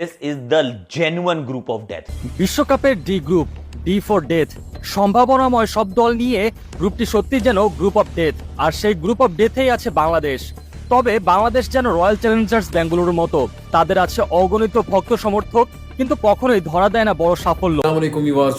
This is the genuine group of death বিশ্বকাপের D group D for death সম্ভাবনাময় সব দল নিয়ে গ্রুপটি সত্যি যেন গ্রুপ অফ ডেথ আর সেই গ্রুপ অফ ডেথেই আছে বাংলাদেশ। তবে বাংলাদেশ যেন রয়্যাল চ্যালেঞ্জার্স বেঙ্গালুরুর মতো তাদের আছে অগণিত ভক্ত সমর্থক কিন্তু কখনোই ধরা দেয় না বড় সাফল্য। আসসালামু viewers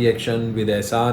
reaction with Ehsan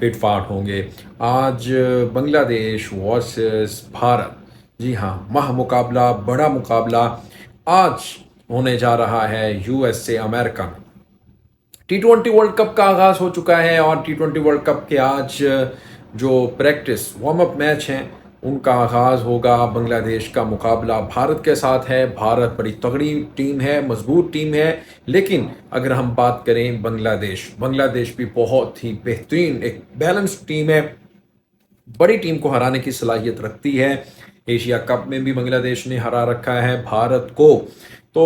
fit fought ہوں گے۔ آج بنگلہ دیش ورسز بھارت۔ جی ہاں ماہ مقابلہ، بڑا مقابلہ آج ہونے جا رہا ہے یو ایس اے امریکہ میں۔ ٹی ٹوینٹی ورلڈ کپ کا آغاز ہو چکا ہے اور ٹی ٹوینٹی ورلڈ کپ کے آج جو پریکٹس وارم اپ میچ ہیں ان کا آغاز ہوگا بنگلہ دیش کا مقابلہ۔ بھارت کے ساتھ ہے بھارت بڑی تگڑی ٹیم ہے، مضبوط ٹیم ہے، لیکن اگر ہم بات کریں بنگلہ دیش بنگلہ دیش بھی بہت ہی بہترین ایک بیلنس ٹیم ہے۔ بڑی ٹیم کو ہرانے کی صلاحیت رکھتی ہے۔ ایشیا کپ میں بھی بنگلہ دیش نے ہرا رکھا ہے بھارت کو۔ تو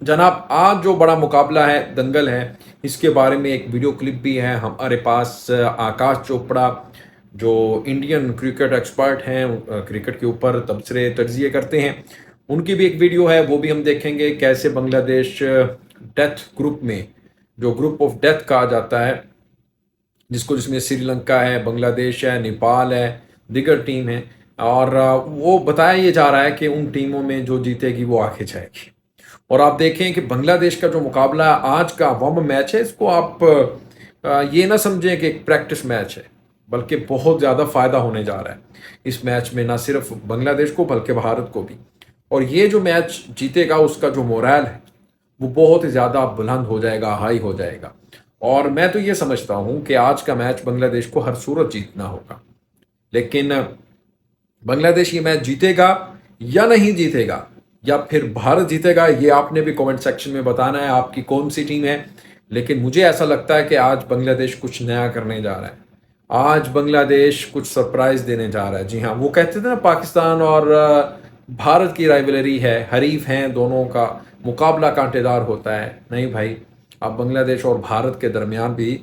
جناب، آج جو بڑا مقابلہ ہے، دنگل ہے، اس کے بارے میں ایک ویڈیو کلپ بھی ہے۔ ہمارے پاس آکاش چوپڑا جو انڈین کرکٹ ایکسپرٹ ہیں کرکٹ کے اوپر تبصرے تجزیے کرتے ہیں۔ ان کی بھی ایک ویڈیو ہے، وہ بھی ہم دیکھیں گے کیسے بنگلہ دیش ڈیتھ گروپ میں، جو گروپ آف ڈیتھ کہا جاتا ہے، جس کو جس میں سری لنکا ہے، بنگلہ دیش ہے، نیپال ہے، دیگر ٹیم ہے اور وہ بتایا یہ جا رہا ہے کہ ان ٹیموں میں جو جیتے گی، وہ آنکھیں جائے گی۔ اور آپ دیکھیں کہ بنگلہ دیش کا جو مقابلہ آج کا وم میچ ہے، اس کو آپ یہ نہ سمجھیں کہ ایک پریکٹس میچ ہے۔ بلکہ بہت زیادہ فائدہ ہونے جا رہا ہے اس میچ میں نہ صرف بنگلہ دیش کو بلکہ بھارت کو بھی۔ اور یہ جو میچ جیتے گا، اس کا جو مورائل ہے، وہ بہت ہی زیادہ بلند ہو جائے گا ہائی ہو جائے گا۔ اور میں تو یہ سمجھتا ہوں کہ آج کا میچ بنگلہ دیش کو ہر صورت جیتنا ہوگا۔ لیکن بنگلہ دیش یہ میچ جیتے گا یا نہیں جیتے گا، یا پھر بھارت جیتے گا، یہ آپ نے بھی کمنٹ سیکشن میں بتانا ہے، آپ کی کون سی ٹیم ہے۔ لیکن مجھے ایسا لگتا ہے کہ آج بنگلہ دیش کچھ نیا کرنے جا رہا ہے۔ آج بنگلہ دیش کچھ سرپرائز دینے جا رہا ہے۔ جی ہاں وہ کہتے تھے نا، پاکستان اور بھارت کی رائبلری ہے، حریف ہیں، دونوں کا مقابلہ کانٹے دار ہوتا ہے۔ نہیں بھائی، اب بنگلہ دیش اور بھارت کے درمیان بھی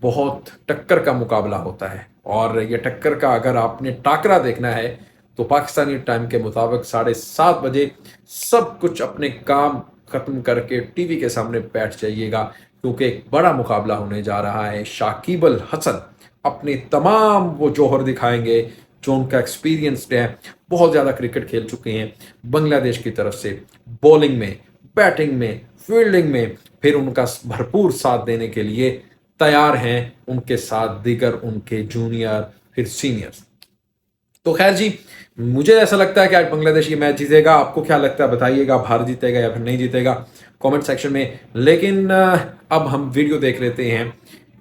بہت ٹکر کا مقابلہ ہوتا ہے۔ اور یہ ٹکر کا اگر آپ نے ٹاکرا دیکھنا ہے، تو پاکستانی ٹائم کے مطابق ساڑھے سات بجے سب کچھ اپنے کام ختم کر کے ٹی وی کے سامنے بیٹھ جائیے گا۔ کیونکہ ایک بڑا مقابلہ ہونے جا رہا ہے۔ شاکیب الحسن اپنے تمام وہ جوہر دکھائیں گے جو ان کا ایکسپیرینسڈ ہے۔ بہت زیادہ کرکٹ کھیل چکے ہیں۔ بنگلہ دیش کی طرف سے بولنگ میں بیٹنگ میں فیلڈنگ میں پھر ان کا بھرپور ساتھ دینے کے لیے تیار ہیں۔ ان کے ساتھ دیگر ان کے جونیئر پھر سینئرز تو خیر جی مجھے ایسا لگتا ہے کہ آج بنگلہ دیش یہ میچ جیتے گا، آپ کو کیا لگتا ہے بتائیے گا، بھارت جیتے گا یا پھر نہیں جیتے گا؟ کومنٹ سیکشن میں، لیکن اب ہم ویڈیو دیکھ لیتے ہیں۔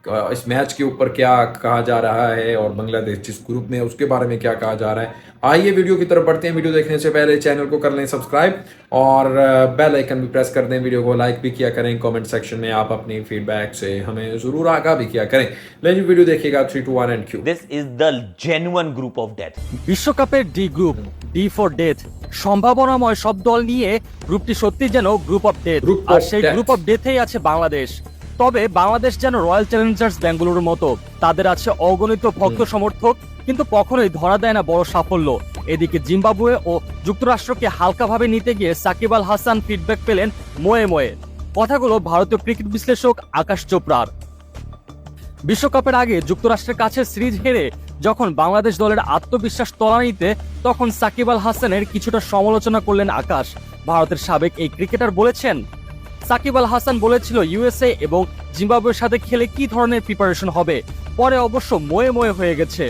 اس میچ کے اوپر کیا کہا جا رہا ہے اور بنگلہ دیش جس گروپ میں اس کے بارے میں کیا کہا جا رہا ہے؟ آئیے ویڈیو کی طرف بڑھتے ہیں۔ ویڈیو دیکھنے سے پہلے چینل کو کر لیں سبسکرائب اور بیل آئیکن بھی پریس کر دیں۔ ویڈیو کو لائک بھی کیا کریں۔ کومنٹ سیکشن میں آپ اپنی فیڈ بیک سے ہمیں ضرور آگاہ بھی کیا کریں۔ لیکن جی، ویڈیو دیکھے گا 3 2 1 and Q This is and Q this is the genuine group of death বিশ্বকাপের D group D for death সম্ভাবনাময় সব দল নিয়ে গ্রুপটি সত্যি যেন গ্রুপ অফ گروپ আর ڈیتھ ہے یا چھے بانگلہ دیش তবে বাংলাদেশ যেন রয়্যাল চ্যালেঞ্জার্স বেঙ্গালুরুর মতো। তাদের আছে অগণিত ভক্ত সমর্থক কিন্তু কখনোই ধরা দেয় না বড় সাফল্য। এদিকে জিম্বাবুয়ে ও যুক্তরাষ্ট্রকে হালকাভাবে নিতে গিয়ে সাকিব আল হাসান ফিডব্যাক পেলেন ময়ে ময়ে। কথাগুলো ভারতীয় ক্রিকেট বিশ্লেষক আকাশ চোপড়ার। বিশ্বকাপের আগে যুক্তরাষ্ট্রের কাছে সিরিজ হেরে যখন বাংলাদেশ দলের আত্মবিশ্বাস তলানিতে তখন সাকিব আল হাসানের কিছুটা সমালোচনা করলেন আকাশ। ভারতের সাবেক এই ক্রিকেটার বলেছেন সাকিব আল হাসান বলেছিল ইউএসএ এবং জিম্বাবুয়ের সাথে খেলে কি ধরনের প্রিপারেশন হবে? পরে অবশ্য ময়ে ময়ে হয়ে গেছে।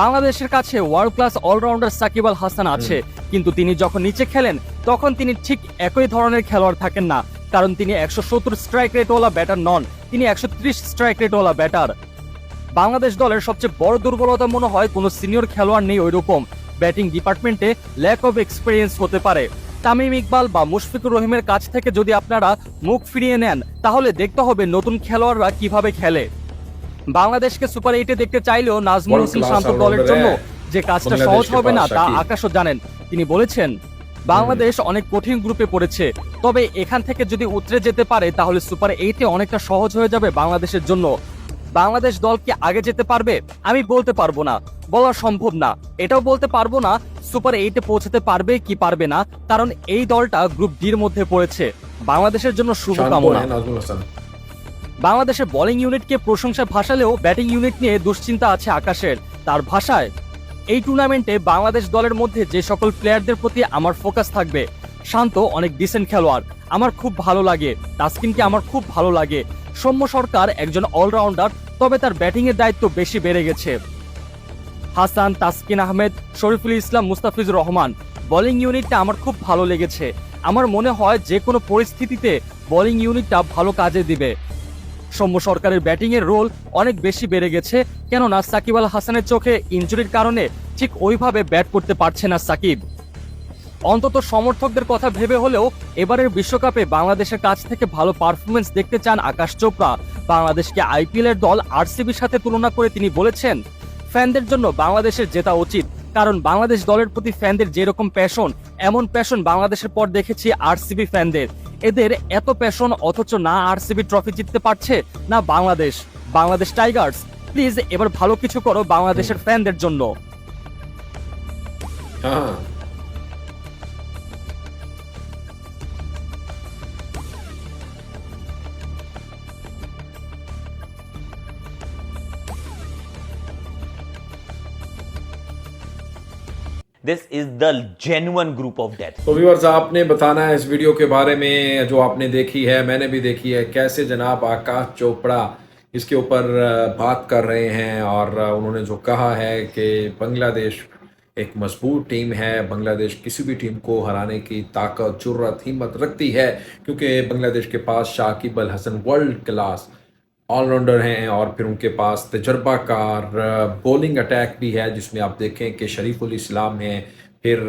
বাংলাদেশের কাছে world class allrounder Sakib Al Hasan আছে। কিন্তু তিনি যখন নিচে খেলেন তখন তিনি ঠিক একই ধরনের খেলোয়াড় থাকেন না। কারণ তিনি একশো সত্তর স্ট্রাইক রেটওয়ালা ব্যাটার নন তিনি একশো ত্রিশ স্ট্রাইক রেটওয়ালা ব্যাটার বাংলাদেশ দলের সবচেয়ে বড় দুর্বলতা মনে হয় কোনো সিনিয়র খেলোয়াড় নেই ওইরকম। ব্যাটিং ডিপার্টমেন্টে ল্যাক অফ এক্সপিরিয়েন্স হতে পারে। তামিম ইকবাল বা মুশফিকুর রহিমের কাছ থেকে যদি আপনারা মুখ ফিরিয়ে নেন তাহলে দেখতে হবে নতুন খেলোয়াড়রা কীভাবে খেলে। বাংলাদেশকে সুপার এইটে দেখতে চাইলেও নাজমুল হোসেন শান্ত দলের জন্য যে কাজটা সহজ হবে না তা আকাশও জানেন। তিনি বলেছেন বাংলাদেশ অনেক কঠিন গ্রুপে পড়েছে। তবে এখান থেকে যদি উতরে যেতে পারে তাহলে সুপার এইটে অনেকটা সহজ হয়ে যাবে বাংলাদেশের জন্য। বাংলাদেশ দল কি আগে যেতে পারবে? আমি বলতে পারব না। বলা সম্ভব না। এটাও বলতে পারব না সুপার এইটে পৌঁছাতে পারবে কি পারবে না কারণ এই দলটা গ্রুপ ডির মধ্যে পড়েছে। বাংলাদেশের জন্য শুভকামনা। বাংলাদেশের বোলিং ইউনিটকে প্রশংসা ভাসালেও ব্যাটিং ইউনিট নিয়ে দুশ্চিন্তা আছে আকাশের। তার ভাষায় এই টুর্নামেন্টে বাংলাদেশ দলের মধ্যে যে সকল প্লেয়ারদের প্রতি আমার ফোকাস থাকবে। শান্ত অনেক ডিসেন্ট খেলোয়াড়। আমার খুব ভালো লাগে। তাসকিনকে আমার খুব ভালো লাগে। সৌম্য সরকার একজন অলরাউন্ডার তবে তার ব্যাটিংয়ের দায়িত্ব বেশি বেড়ে গেছে। হাসান, তাসকিন আহমেদ, শরীফুল ইসলাম, মুস্তাফিজুর রহমান। বোলিং ইউনিটটা আমার খুব ভালো লেগেছে। আমার মনে হয় যে কোনো পরিস্থিতিতে বোলিং ইউনিটটা ভালো কাজে দিবে। সৌম্য সরকারের ব্যাটিং এর রোল অনেক বেশি বেড়ে গেছে, কেননা সাকিব আল হাসানের চোখে ইনজুরির কারণে ঠিক ওইভাবে ব্যাট করতে পারছে না সাকিব। অন্তত সমর্থকদের কথা ভেবে হলেও এবারের বিশ্বকাপে বাংলাদেশের কাছ থেকে ভালো পারফরমেন্স দেখতে চান আকাশ চোপড়া। বাংলাদেশকে আইপিএল এর দল আরসিবির সাথে তুলনা করে তিনি বলেছেন ফ্যানদের জন্য বাংলাদেশের জেতা উচিত। কারণ বাংলাদেশ দলের প্রতি ফ্যানদের যেরকম প্যাশন এমন প্যাশন বাংলাদেশের পর দেখেছি আরসিবি ফ্যানদের। এদের এত প্যাশন অথচ না আরসিবি ট্রফি জিততে পারছে না বাংলাদেশ। বাংলাদেশ টাইগার্স প্লিজ এবার ভালো কিছু করো বাংলাদেশের ফ্যানদের জন্য। This is the genuine group of death تو ویورز آپ نے بتانا ہے اس ویڈیو کے بارے میں جو آپ نے دیکھی ہے میں نے بھی دیکھی ہے کیسے جناب آکاش چوپڑا اس کے اوپر بات کر رہے ہیں اور انہوں نے جو کہا ہے کہ بنگلہ دیش ایک مضبوط ٹیم ہے بنگلہ دیش کسی بھی ٹیم کو ہرانے کی طاقت جرت ہمت رکھتی ہے کیونکہ بنگلہ دیش کے پاس Shakib Al Hasan world class all rounder ہیں اور پھر ان کے پاس تجربہ کار uh, بولنگ اٹیک بھی ہے، جس میں آپ دیکھیں کہ شریف الاسلام ہیں پھر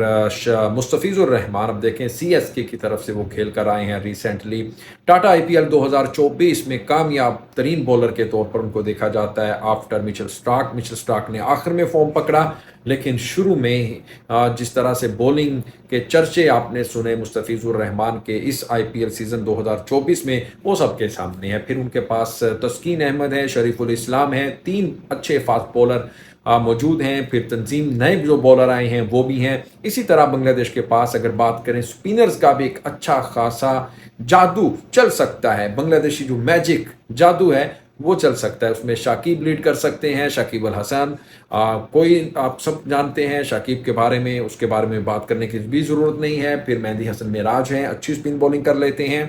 مستفیض الرحمان اب دیکھیں سی ایس کے کی طرف سے وہ کھیل کر آئے ہیں recently Tata I P L دو ہزار چوبیس میں کامیاب ترین بولر کے طور پر ان کو دیکھا جاتا ہے۔ After Mitchell Starc Mitchell Starc نے آخر میں فارم پکڑا۔ لیکن شروع میں جس طرح سے بولنگ کے چرچے آپ نے سنے مستفیض الرحمان کے اس آئی پی ایل سیزن دو ہزار چوبیس میں، وہ سب کے سامنے ہے پھر ان کے پاس تسکین احمد ہیں، شریف الاسلام ہیں، تین اچھے فاسٹ بولر موجود ہیں پھر تنظیم نئے جو بولر آئے ہیں وہ بھی ہیں۔ اسی طرح بنگلہ دیش کے پاس اگر بات کریں سپینرز کا بھی ایک اچھا خاصا جادو چل سکتا ہے۔ بنگلہ دیشی جو میجک جادو ہے وہ چل سکتا ہے۔ اس میں شاکیب لیڈ کر سکتے ہیں شاکیب الحسن۔ آ, کوئی آپ سب جانتے ہیں شاکیب کے بارے میں اس کے بارے میں بات کرنے کی بھی ضرورت نہیں ہے۔ پھر مہندی حسن میراج ہیں اچھی اسپن بولنگ کر لیتے ہیں۔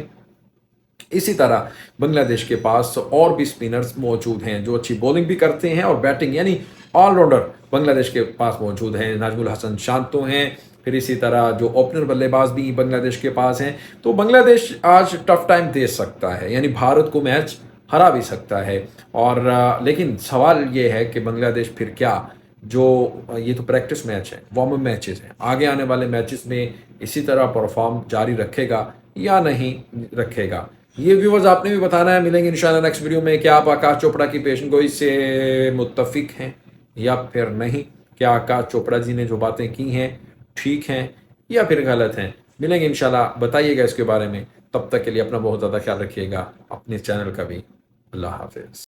اسی طرح بنگلہ دیش کے پاس اور بھی سپینرز موجود ہیں جو اچھی بولنگ بھی کرتے ہیں اور بیٹنگ یعنی آل راؤنڈر بنگلہ دیش کے پاس موجود ہیں۔ ناجم الحسن شانتو ہیں۔ پھر اسی طرح جو اوپنر بلے باز بھی بنگلہ دیش کے پاس ہیں۔ تو بنگلہ دیش آج ٹف ٹائم دے سکتا ہے یعنی بھارت کو میچ ہرا بھی سکتا ہے۔ اور لیکن سوال یہ ہے کہ بنگلہ دیش پھر کیا؟ جو، یہ تو پریکٹس میچ ہے وارم اپ میچز ہیں۔ آگے آنے والے میچز میں اسی طرح پرفارم جاری رکھے گا یا نہیں رکھے گا؟ یہ ویورز آپ نے بھی بتانا ہے، ملیں گے انشاءاللہ نیکسٹ ویڈیو میں کیا آپ آکاش چوپڑا کی پیشن گوئی سے متفق ہیں یا پھر نہیں کیا آکاش چوپڑا جی نے جو باتیں کی ہیں ٹھیک ہیں یا پھر غلط ہیں۔ ملیں گے انشاءاللہ، بتائیے گا اس کے بارے میں۔ تب تک کے لیے اپنا بہت زیادہ خیال رکھیے گا۔ اپنے چینل کا بھی۔ اللہ حافظ۔